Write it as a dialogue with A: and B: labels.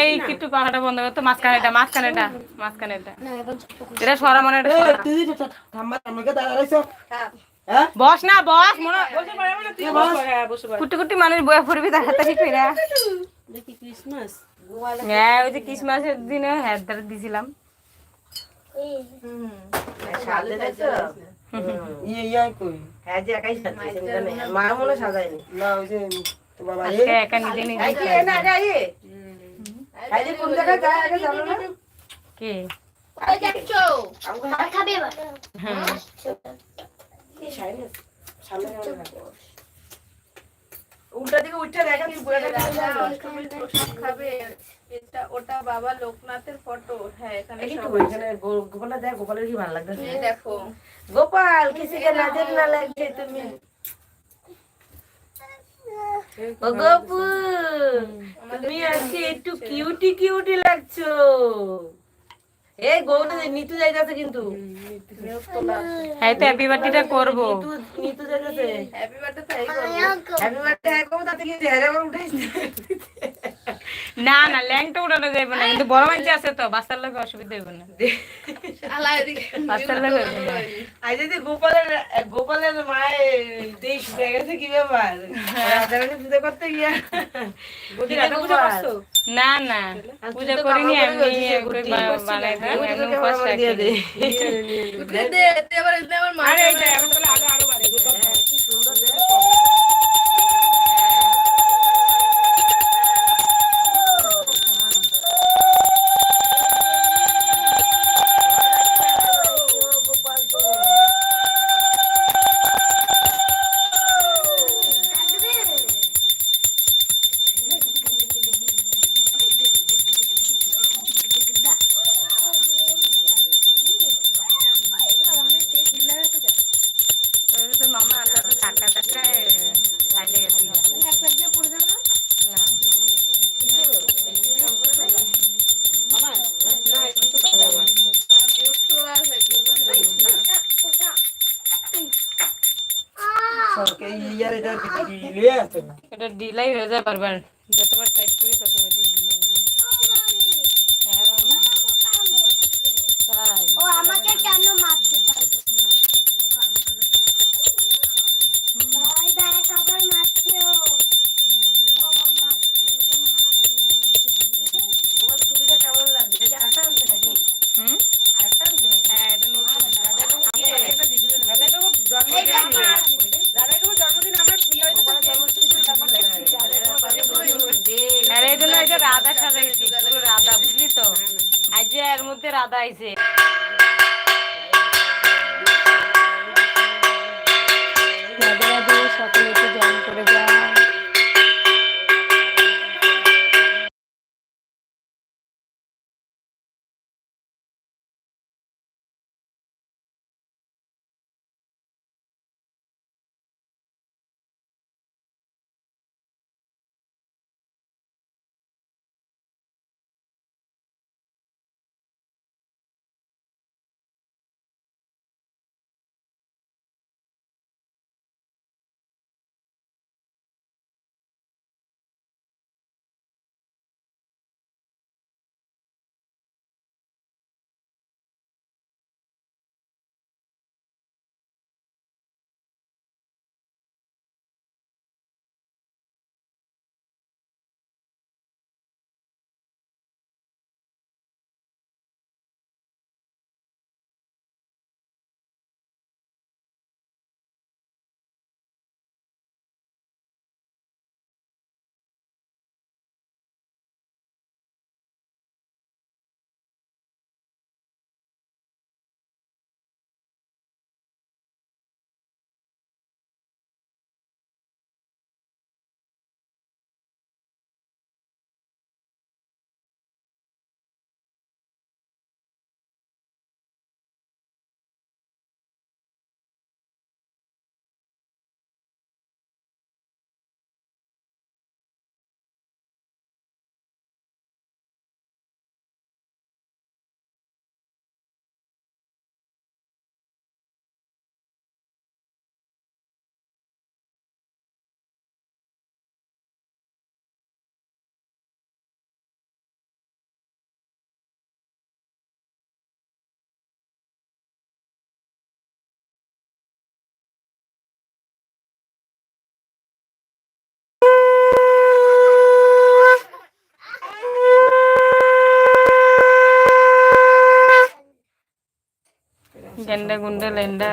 A: এই একটু পাখাটা বন্ধ মাঝখানেটা মাঝখানেটা মাঝখানেটা এটা সরা মনে
B: হ্যাঁ
A: বস না বস মনে
C: হ্যাঁ।
A: কুটি কুটি মানুষ বয়ে পড়বি তার হাতে ঠিক না
C: দেখি ক্রিসমাস
A: হ্যাঁ ওই যে ক্রিসমাসের দিনে হ্যাঁ ধরে দিছিলাম
B: ইয়ে ইয়ে কই?
D: হ্যাঁ যে একাই মা মনে সাজায়নি।
B: না ওই যে
A: আজকে একা নিজে নিজে
D: না না?
A: কে? হ্যাঁ।
D: লাগে? উল্টা দিকে উঠে দেখা তুই বুড়াটা
E: ওটা বাবা লোকনাথের ফটো। হ্যাঁ এখানে
D: দেখ গোপালের কি ভালো লাগতেছে।
E: এই দেখো।
D: গোপাল কিসিকে নজর না লাগছে তুমি? গোপু তুমি আজকে একটু কিউটি কিউটি লাগছো। এই গৌটা নিতু যাইতাছে কিন্তু।
A: হ্যাঁ তো হ্যাপি বার্থডেটা করব।
D: নিতু নিতু যাইতাছে।
E: হ্যাপি বার্থডে তাই
D: হ্যাপি বার্থডে হ্যাঁ করব তাতে কি চেহারা উঠে উঠাইছে
A: না না ল্যাংটা উঠানো যাবে না কিন্তু বড় মানুষ আছে তো বাচ্চার লোক অসুবিধা হইব না
E: আল্লাহ এদিকে
A: বাচ্চার লোক
D: আজ যদি গোপালের গোপালের মায়ের দেশ হয়ে গেছে কি ব্যাপার রাজারানী পুজো করতে গিয়া?
A: না না পূজা করিনি আমি বানাই
B: এটা
A: ডিলাই হয়ে যায় বারবার যতবার টাইট করি ততবার হ্যাঁ হ্যাঁ এটা নতুন
D: আমাকে একটা দিছিল
A: রাধা সাজাইছি পুরো রাধা বুঝলি তো আজ এর মধ্যে রাধা আইছে সকলে একটু জয়েন করে যায় జెండా గుండె లెండా